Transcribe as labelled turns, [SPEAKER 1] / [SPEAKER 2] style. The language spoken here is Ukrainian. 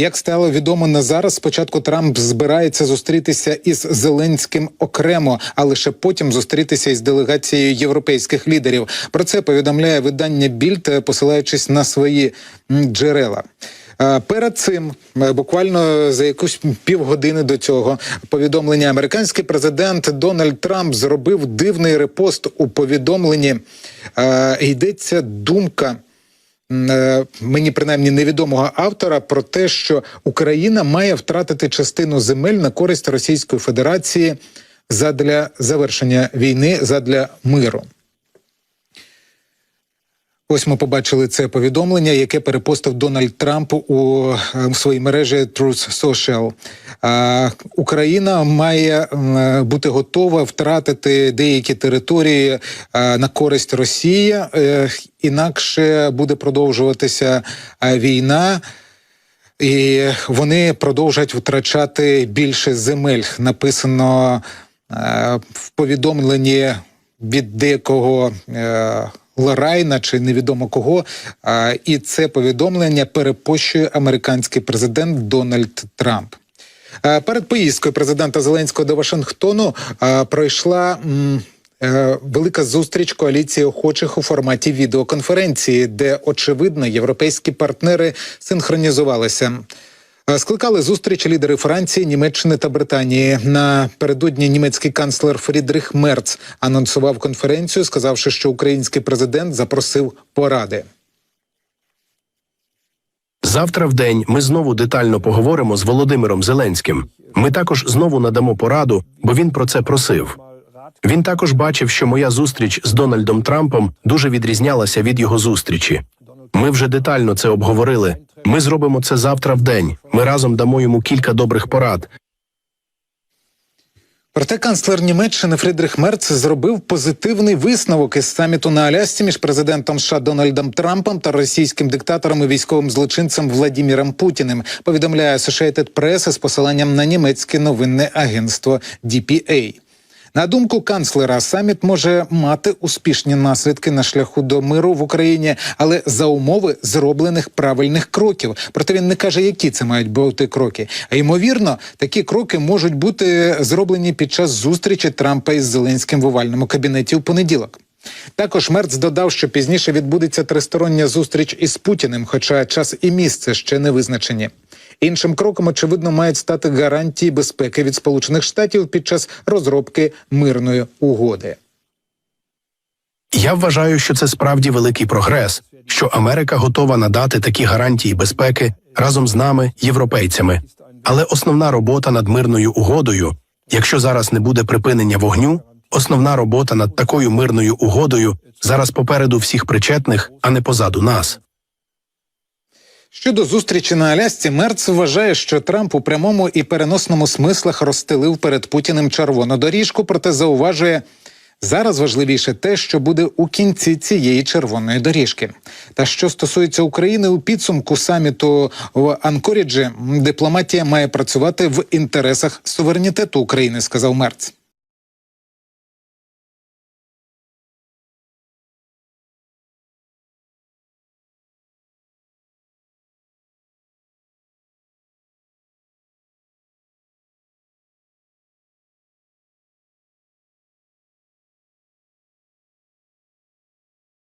[SPEAKER 1] Як стало відомо на зараз, спочатку Трамп збирається зустрітися із Зеленським окремо, а лише потім зустрітися із делегацією європейських лідерів. Про це повідомляє видання Більд, посилаючись на свої джерела. Е, Перед цим е, буквально за якусь півгодини до цього повідомлення американський президент Дональд Трамп зробив дивний репост у повідомленні. Е, Йдеться думка. Е, Мені принаймні невідомого автора про те, що Україна має втратити частину земель на користь Російської Федерації задля завершення війни, задля миру. Ось ми побачили це повідомлення, яке перепостив Дональд Трамп у е, своїй мережі Truth Social. Е, Україна має бути готова втратити деякі території е, на користь Росії, інакше буде продовжуватися війна. І вони продовжать втрачати більше земель. Написано е, в повідомленні від деякого е, Ларайна чи невідомо кого. Е, і це повідомлення перепощує американський президент Дональд Трамп. Перед поїздкою президента Зеленського до Вашингтону пройшла. е, Велика зустріч коаліції охочих у форматі відеоконференції, де очевидно європейські партнери синхронізувалися. Е, Скликали зустріч лідери Франції, Німеччини та Британії. Напередодні німецький канцлер Фрідрих Мерц анонсував конференцію, сказавши, що український президент запросив поради.
[SPEAKER 2] Завтра в день ми знову детально поговоримо з Володимиром Зеленським. Ми також знову надамо пораду, бо він про це просив. Він також бачив, що моя зустріч з Дональдом Трампом дуже відрізнялася від його зустрічі. Ми вже детально це обговорили. Ми зробимо це завтра в день. Ми разом дамо йому кілька добрих порад.
[SPEAKER 1] Проте канцлер Німеччини Фрідрих Мерц зробив позитивний висновок із саміту на Алясці між президентом США Дональдом Трампом та російським диктатором і військовим злочинцем Владіміром Путіним. Повідомляє Associated Press з посиланням на німецьке новинне агентство DPA. На думку канцлера, саміт може мати успішні наслідки на шляху до миру в Україні, але за умови зроблених правильних кроків. Проте він не каже, які це мають бути кроки. А ймовірно, такі кроки можуть бути зроблені під час зустрічі Трампа із Зеленським в овальному кабінеті у понеділок. Також Мерц додав, що пізніше відбудеться тристороння зустріч із Путіним, хоча час і місце ще не визначені. Іншим кроком, очевидно, мають стати гарантії безпеки від Сполучених Штатів під час розробки мирної угоди.
[SPEAKER 2] Я вважаю, що це справді великий прогрес, що Америка готова надати такі гарантії безпеки разом з нами, європейцями. Але основна робота над мирною угодою, якщо зараз не буде припинення вогню, основна робота над такою мирною угодою зараз попереду всіх причетних, а не позаду нас.
[SPEAKER 1] Щодо зустрічі на Алясці, Мерц вважає, що Трамп у прямому і переносному смислах розстелив перед Путіним червону доріжку, проте зауважує. Зараз важливіше те, що буде у кінці цієї червоної доріжки. Та що стосується України у підсумку саміту в Анкоріджі, дипломатія має працювати в інтересах суверенітету України, сказав Мерц.